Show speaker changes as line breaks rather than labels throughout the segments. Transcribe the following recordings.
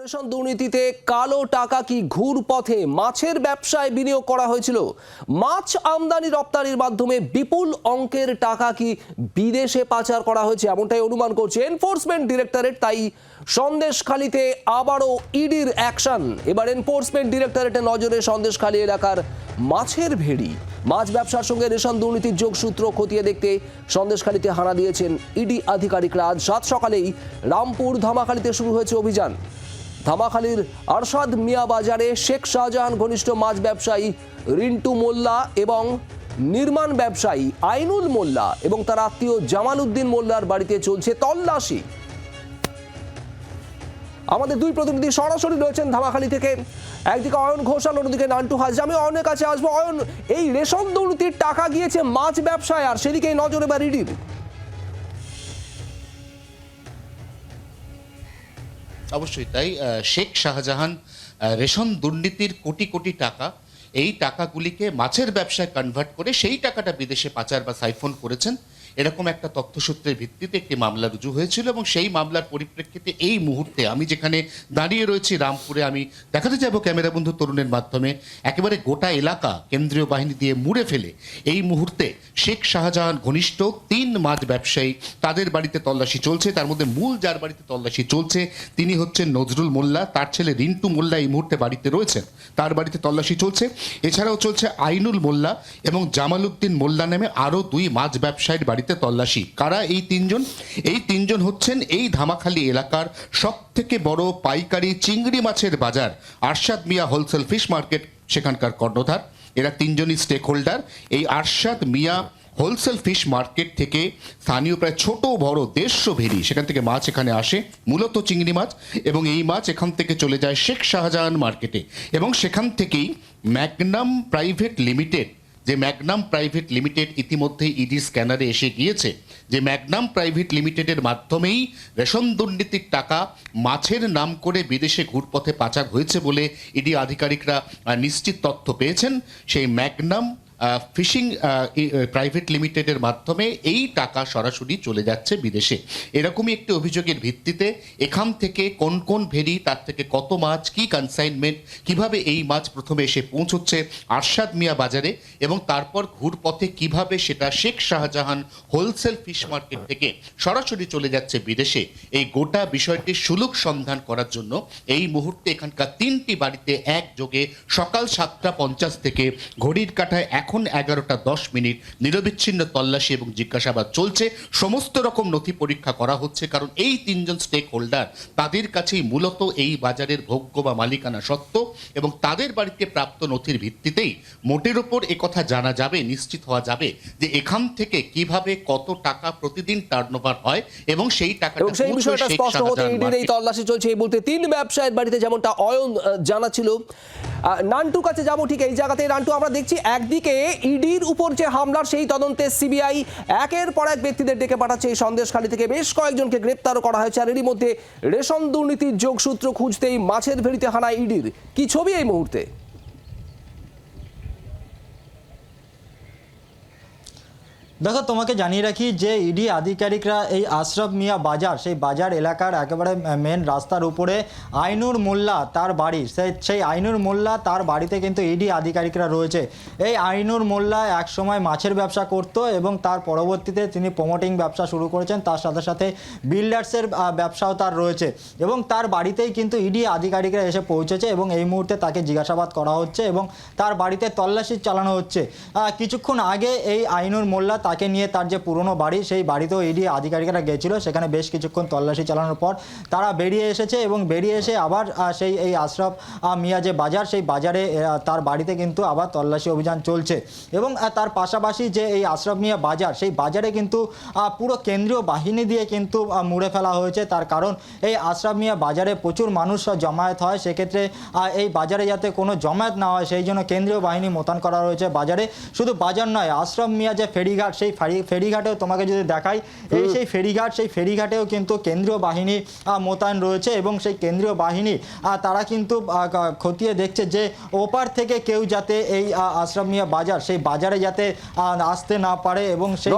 Ration দুর্নীতিতে কালো টাকা কি ঘুর পথে? মাছের ব্যবসায় বিনিয়োগ করা হয়েছিল। মাছ আমদানি রপ্তানির মাধ্যমে বিপুল অঙ্কের টাকা কি বিদেশে পাচার করা হয়েছে? এমনটাই অনুমান করছে এনফোর্সমেন্ট ডিরেক্টরেট। তাই সন্দেশখালিতে আবারও ইডির অ্যাকশন। এবার এনফোর্সমেন্ট ডিরেক্টরেটের নজরে সন্দেশখালী এলাকার মাছের ভেড়ি। মাছ ব্যবসার সঙ্গে রেশন দুর্নীতির যোগসূত্র খতিয়ে দেখতে সন্দেশখালীতে হানা দিয়েছেন ইডি আধিকারিকরা। আজ সাত সকালেই রামপুর ধামাখালীতে শুরু হয়েছে অভিযান। ধামাখালীর আরশাদ মিয়া বাজারে শেখ শাহজাহান ঘনিষ্ঠ মাছ ব্যবসায়ী রিন্টু মোল্লা এবং নির্মাণ ব্যবসায়ী আইনুল মোল্লা এবং তার আত্মীয় জামাল উদ্দিন মোল্লার বাড়িতে চলছে তল্লাশি। আমাদের দুই প্রতিনিধি সরাসরি রয়েছেন ধামাখালি থেকে। একদিকে অয়ন ঘোষ আর অন্যদিকে নান্টু হাজরা। আমি অয়নের কাছে আসব। অয়ন, এই রেশন দুর্নীতির টাকা গিয়েছে মাছ ব্যবসায়, আর সেদিকে নজরে বা রিডির
অবশ্যই তাই শেখ শাহজাহান রেশন দুর্নীতির কোটি কোটি টাকা, এই টাকাগুলিকে মাছের ব্যবসায় কনভার্ট করে সেই টাকাটা বিদেশে পাচার বা সাইফোন করেছেন। এরকম একটা তথ্যসূত্রের ভিত্তিতে একটি মামলা রুজু হয়েছিল এবং সেই মামলার পরিপ্রেক্ষিতে এই মুহূর্তে আমি যেখানে দাঁড়িয়ে রয়েছি রামপুরে, আমি দেখাতে যাব ক্যামেরা বন্ধু তরুণের মাধ্যমে, একেবারে গোটা এলাকা কেন্দ্রীয় বাহিনী দিয়ে মুড়ে ফেলে। এই মুহূর্তে শেখ শাহজাহান ঘনিষ্ঠ তিন মাছ ব্যবসায়ী, তাদের বাড়িতে তল্লাশি চলছে, তার মধ্যে মূল যার বাড়িতে তল্লাশি চলছে, তিনি হচ্ছেন নজরুল মোল্লা, তার ছেলে রিন্টু মোল্লা এই মুহূর্তে বাড়িতে রয়েছেন, তার বাড়িতে তল্লাশি চলছে। এছাড়াও চলছে আইনুল মোল্লা এবং জামাল উদ্দিন মোল্লা নামে আরও দুই মাছ ব্যবসায়ীর বাড়িতে তল্লাশি। কারা এই তিনজন? এই তিনজন হচ্ছেন এই ধামাখালী এলাকার সব থেকে বড় পাইকারি চিংড়ি মাছের বাজার, Arshad Mia wholesale fish market, সেখানকার কর্ণধার। এরা তিনজনই স্টেক হোল্ডার এই Arshad Mia wholesale fish market থেকে স্থানীয় প্রায় ছোট বড় দেড়শো ভেরি, সেখান থেকে মাছ এখানে আসে, মূলত চিংড়ি মাছ এবং এই মাছ এখান থেকে চলে যায় শেখ শাহজাহান মার্কেটে। এবং সেখান থেকেই ম্যাগনাম প্রাইভেট লিমিটেড যে ম্যাগনাম প্রাইভেট লিমিটেড ইতিমধ্যে ইডি স্ক্যানারে এসে গিয়েছে, যে ম্যাগনাম প্রাইভেট লিমিটেডের মাধ্যমেই রেশন দুর্নীতির টাকা মাছের নাম করে বিদেশে ঘুরপথে পাচার হয়েছে বলে ইডি আধিকারিকরা নিশ্চিত তথ্য পেয়েছেন। সেই ম্যাগনাম ফিশিং প্রাইভেট লিমিটেডের মাধ্যমে এই টাকা সরাসরি চলে যাচ্ছে বিদেশে। এরকমই একটি অভিযোগের ভিত্তিতে এখান থেকে কোন কোন ভেরি, তার থেকে কত মাছ, কি কনসাইনমেন্ট কীভাবে এই মাছ প্রথমে এসে পৌঁছচ্ছে, আরশাদ মিয়া বাজারে এবং তারপর ঘুরপথে কীভাবে সেটা Sheikh Shahjahan wholesale fish market থেকে সরাসরি চলে যাচ্ছে বিদেশে। এই গোটা বিষয়টির সুলুক সন্ধান করার জন্য এই মুহূর্তে এখানকার তিনটি বাড়িতে একযোগে সকাল সাতটা পঞ্চাশ থেকে ঘড়ির কাঁটায় এখন এগারোটা দশ মিনিট নিরবিচ্ছিন্ন তল্লাশি এবং জিজ্ঞাসাবাদ চলছে। সমস্ত রকম নথি পরীক্ষা করা হচ্ছে কারণ এই তিনজন স্টেক হোল্ডার তাদের কাছেই মূলত এই বাজারের ভোগ্য বা মালিকানা সত্ত্ব এবং তাদের বাড়িতে প্রাপ্ত নথির ভিত্তিতেই মোটের ওপর কথা জানা যাবে নিশ্চিত হওয়া যাবে যে এখান থেকে কীভাবে কত টাকা প্রতিদিন টার্নওভার হয় এবং সেই টাকাটা
এবং সেই বিষয়টা স্পষ্ট হতে ইডির এই তল্লাশি চলছে। এই বলতে তিন ব্যবসায়ীর বাড়িতে যেমনটা অয়ন জানাচ্ছিল আহ, নান্টু কাছে যাব, ঠিক এই জায়গাতে নান্টু, আমরা দেখছি একদিকে ইডির উপর যে হামলার সেই তদন্তে সিবিআই একের পর এক ব্যক্তিদের ডেকে পাঠাচ্ছে এই সন্দেশখালী থেকে। বেশ কয়েকজনকে গ্রেপ্তারও করা হয়েছে, আর এরই মধ্যে রেশন দুর্নীতির যোগসূত্র খুঁজতেই মাছের ভেড়িতে হানা ইডির। কি ছবি এই মুহূর্তে?
দেখো, তোমাকে জানিয়ে রাখি যে ইডি আধিকারিকরা এই আশরাফ মিয়া বাজার, সেই বাজার এলাকার একেবারে মেন রাস্তার উপরে আইনুর মোল্লা তার বাড়ি সেই সেই আইনুর মোল্লা তার বাড়িতে কিন্তু ইডি আধিকারিকরা রয়েছে। এই আইনুর মোল্লা একসময় মাছের ব্যবসা করত এবং তার পরবর্তীতে তিনি প্রমোটিং ব্যবসা শুরু করেছেন, তার সাথে সাথে বিল্ডার্সের ব্যবসাও তার রয়েছে। এবং তার বাড়িতেই কিন্তু ইডি আধিকারিকরা এসে পৌঁছেছে এবং এই মুহূর্তে তাকে জিজ্ঞাসাবাদ করা হচ্ছে এবং তার বাড়িতে তল্লাশি চালানো হচ্ছে। কিছুক্ষণ আগে এই আইনুর মোল্লা তাকে নিয়ে তার যে পুরনো বাড়ি, সেই বাড়িতেও ইডি আধিকারিকরা গেছিল। সেখানে বেশ কিছুক্ষণ তল্লাশি চালানোর পর তারা বেরিয়ে এসেছে এবং বেরিয়ে এসে আবার সেই, এই আশরাফ মিয়া যে বাজার, সেই বাজারে তার বাড়িতে কিন্তু আবার তল্লাশি অভিযান চলছে। এবং তার পাশাপাশি যে এই আশরাফ মিয়া বাজার, সেই বাজারে কিন্তু পুরো কেন্দ্রীয় বাহিনী দিয়ে কিন্তু মুড়ে ফেলা হয়েছে। তার কারণ, এই আশরাফ মিয়া বাজারে প্রচুর মানুষ জমায়েত হয়। সেক্ষেত্রে এই বাজারে যাতে কোনো জমায়েত না হয়, সেই জন্য কেন্দ্রীয় বাহিনী মোতায়েন করা রয়েছে বাজারে। শুধু বাজার নয়, আশরাফ মিয়া যে ফেরিঘাট সেই ফেরি ফেরিঘাটেও তোমাকে যদি দেখাই এই সেই ফেরিঘাট সেই ফেরিঘাটেও কিন্তু কেন্দ্রীয় বাহিনী মোতায়েন রয়েছে এবং সেই কেন্দ্রীয় বাহিনী তারা কিন্তু খতিয়ে দেখছে যে ওপার থেকে কেউ যাতে এই আহ, আশরাফ মিয়া বাজার সেই বাজারে যাতে আসতে না পারে এবং সেই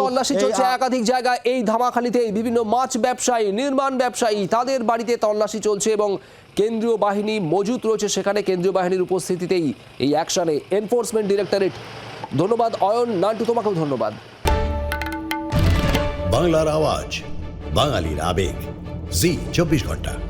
তল্লাশি চলছে একাধিক জায়গায় এই ধামাখালিতে বিভিন্ন মাছ ব্যবসায়ী নির্মাণ ব্যবসায়ী তাদের বাড়িতে তল্লাশি চলছে এবং কেন্দ্রীয় বাহিনী মজুত রয়েছে। সেখানে কেন্দ্রীয় বাহিনীর উপস্থিতিতেই এই অ্যাকশনে এনফোর্সমেন্ট ডিরেক্টরেট ধন্যবাদ অয়ন নান্টু তোমাকেও ধন্যবাদ।
বাংলার আওয়াজ বাঙালির আবেগ। জি চব্বিশ ঘণ্টা।